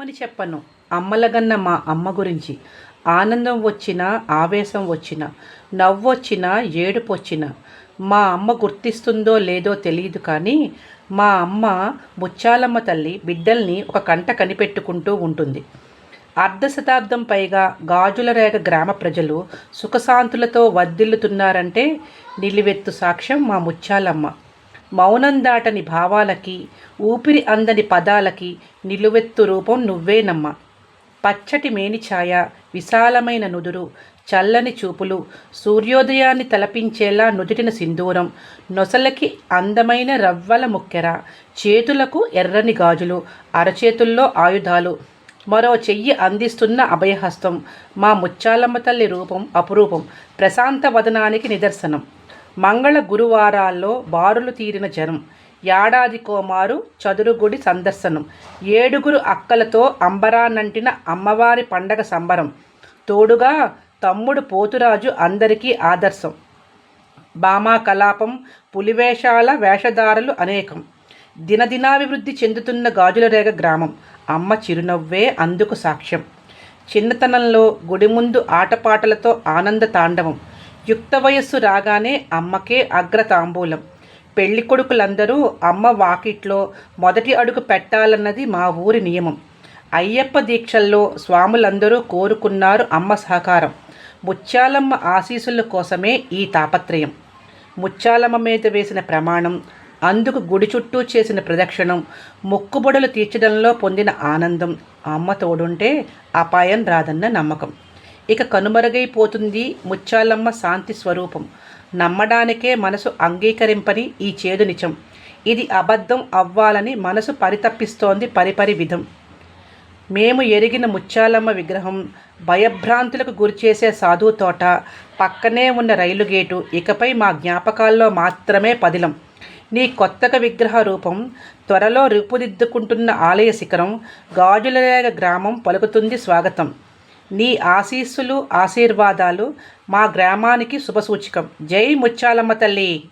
ఏమని చెప్పను. అమ్మలగన్న మా అమ్మ గురించి. ఆనందం వచ్చినా ఆవేశం వచ్చినా నవ్వొచ్చినా ఏడుపు వచ్చినా మా అమ్మ గుర్తిస్తుందో లేదో తెలియదు కానీ మా అమ్మ ముచ్చాలమ్మ తల్లి బిడ్డల్ని ఒక కంట కనిపెట్టుకుంటూ ఉంటుంది. అర్ధ శతాబ్దం పైగా గాజుల రేగ గ్రామ ప్రజలు సుఖశాంతులతో వర్ధిల్లుతున్నారంటే నిలువెత్తు సాక్ష్యం మా ముచ్చాలమ్మ మౌనం దాటని భావాలకి ఊపిరి అందని పదాలకి నిలువెత్తు రూపం నువ్వేనమ్మ. పచ్చటి మేనిఛాయ విశాలమైన నుదురు చల్లని చూపులు సూర్యోదయాన్ని తలపించేలా నుదుటిన సింధూరం నొసలకి అందమైన రవ్వల ముక్కెర చేతులకు ఎర్రని గాజులు అరచేతుల్లో ఆయుధాలు. మరో చెయ్యి అందిస్తున్న అభయహస్తం మా ముచ్చాలమ్మ తల్లి రూపం అపురూపం ప్రశాంత వదనానికి నిదర్శనం. మంగళ గురువారాల్లో బారులు తీరిన జనం. ఏడాది కోమారు చదురుగుడి సందర్శనం. ఏడుగురు అక్కలతో అంబరానంటిన అమ్మవారి పండగ సంబరం. తోడుగా తమ్ముడు పోతురాజు అందరికీ ఆదర్శం. భామా కలాపం పులివేషాల వేషధారలు అనేకం. దినదినాభివృద్ధి చెందుతున్న గాజులరేగ గ్రామం. అమ్మ చిరునవ్వే అందుకు సాక్ష్యం. చిన్నతనంలో గుడి ముందు ఆటపాటలతో ఆనంద తాండవం. యుక్త వయస్సు రాగానే అమ్మకే అగ్రతాంబూలం. పెళ్ళి కొడుకులందరూ అమ్మ వాకిట్లో మొదటి అడుగు పెట్టాలన్నది మా ఊరి నియమం. అయ్యప్ప దీక్షల్లో స్వాములందరూ కోరుకున్నారు అమ్మ సహకారం. ముత్యాలమ్మ ఆశీస్సుల కోసమే ఈ తాపత్రయం. ముత్యాలమ్మ మీద వేసిన ప్రమాణం అందుకు గుడి చుట్టూ చేసిన ప్రదక్షిణం మొక్కుబడులు తీర్చడంలో పొందిన ఆనందం అమ్మ తోడుంటే అపాయం రాదన్న నమ్మకం. ఇక కనుమరుగైపోతుంది ముత్యాలమ్మ శాంతి స్వరూపం. నమ్మడానికే మనసు అంగీకరింపని ఈ చేదు నిజం. ఇది అబద్ధం అవ్వాలని మనసు పరితప్పిస్తోంది పరిపరి విధం. మేము ఎరిగిన ముత్యాలమ్మ విగ్రహం భయభ్రాంతులకు గురిచేసే సాధు తోట. పక్కనే ఉన్న రైలు గేటు. ఇకపై మా జ్ఞాపకాల్లో మాత్రమే పదిలం. నీ కొత్తగా విగ్రహ రూపం త్వరలో రూపుదిద్దుకుంటున్న ఆలయ శిఖరం గాజులరేగ గ్రామం పలుకుతుంది స్వాగతం. నీ ఆశీస్సులు ఆశీర్వాదాలు మా గ్రామానికి శుభసూచకం. జై ముచ్చాలమ్మ తల్లి.